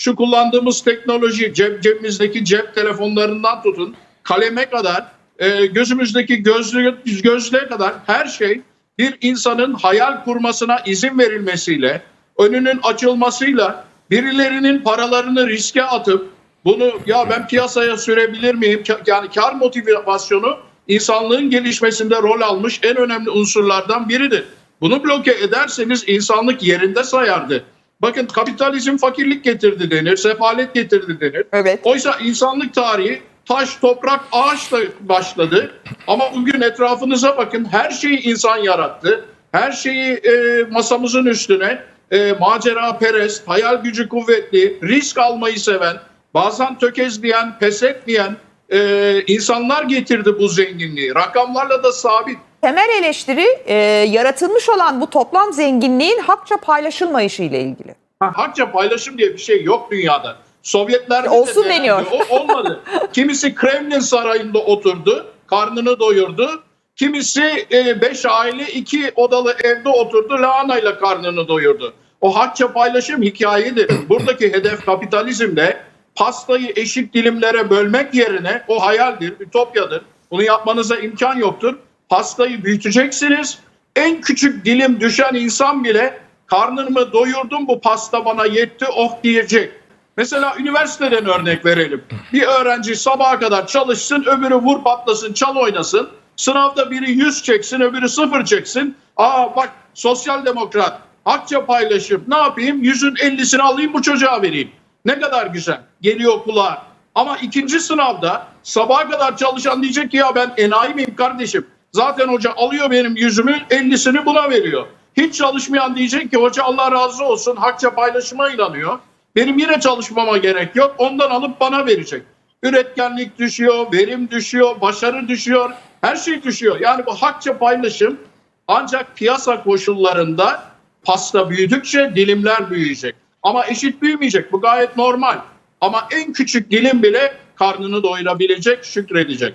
şu kullandığımız teknoloji cep, cebimizdeki cep telefonlarından tutun kaleme kadar e, gözümüzdeki gözlüğe, gözlüğe kadar her şey bir insanın hayal kurmasına izin verilmesiyle önünün açılmasıyla birilerinin paralarını riske atıp bunu ya ben piyasaya sürebilir miyim? Yani kar motivasyonu insanlığın gelişmesinde rol almış en önemli unsurlardan biridir. Bunu bloke ederseniz insanlık yerinde sayardı. Bakın kapitalizm fakirlik getirdi denir, sefalet getirdi denir. Evet. Oysa insanlık tarihi taş, toprak, ağaçla başladı. Ama bugün etrafınıza bakın her şeyi insan yarattı. Her şeyi e, masamızın üstüne e, macera perest, hayal gücü kuvvetli, risk almayı seven, bazen tökezleyen, pes etmeyen e, insanlar getirdi bu zenginliği. Rakamlarla da sabit. Temel eleştiri e, yaratılmış olan bu toplam zenginliğin hakça paylaşılmayışı ile ilgili. Ha, Hakça paylaşım diye bir şey yok dünyada. Sovyetlerde de Olsun denendi. deniyor. O olmadı. Kimisi Kremlin sarayında oturdu, karnını doyurdu. Kimisi e, beş aile iki odalı evde oturdu, lahanayla karnını doyurdu. O hakça paylaşım hikayedir. Buradaki hedef kapitalizmde pastayı eşit dilimlere bölmek yerine o hayaldir, ütopyadır. Bunu yapmanıza imkan yoktur. Pastayı büyüteceksiniz. En küçük dilim düşen insan bile karnımı doyurdum bu pasta bana yetti oh diyecek. Mesela üniversiteden örnek verelim. Bir öğrenci sabaha kadar çalışsın, öbürü vur patlasın, çal oynasın. Sınavda biri 100 çeksin, öbürü 0 çeksin. Aa bak sosyal demokrat, hakça paylaşım. Ne yapayım? Yüzün 50'sini alayım bu çocuğa vereyim. Ne kadar güzel. Geliyor kulağa. Ama ikinci sınavda sabaha kadar çalışan diyecek ki ya ben enayi miyim kardeşim? Zaten hoca alıyor benim yüzümü 50'sini buna veriyor. Hiç çalışmayan diyecek ki hoca Allah razı olsun hakça paylaşıma inanıyor. Benim yine çalışmama gerek yok. Ondan alıp bana verecek. Üretkenlik düşüyor, verim düşüyor, başarı düşüyor. Her şey düşüyor. Yani bu hakça paylaşım ancak piyasa koşullarında pasta büyüdükçe dilimler büyüyecek. Ama eşit büyümeyecek. Bu gayet normal. Ama en küçük dilim bile karnını doyurabilecek, şükredecek.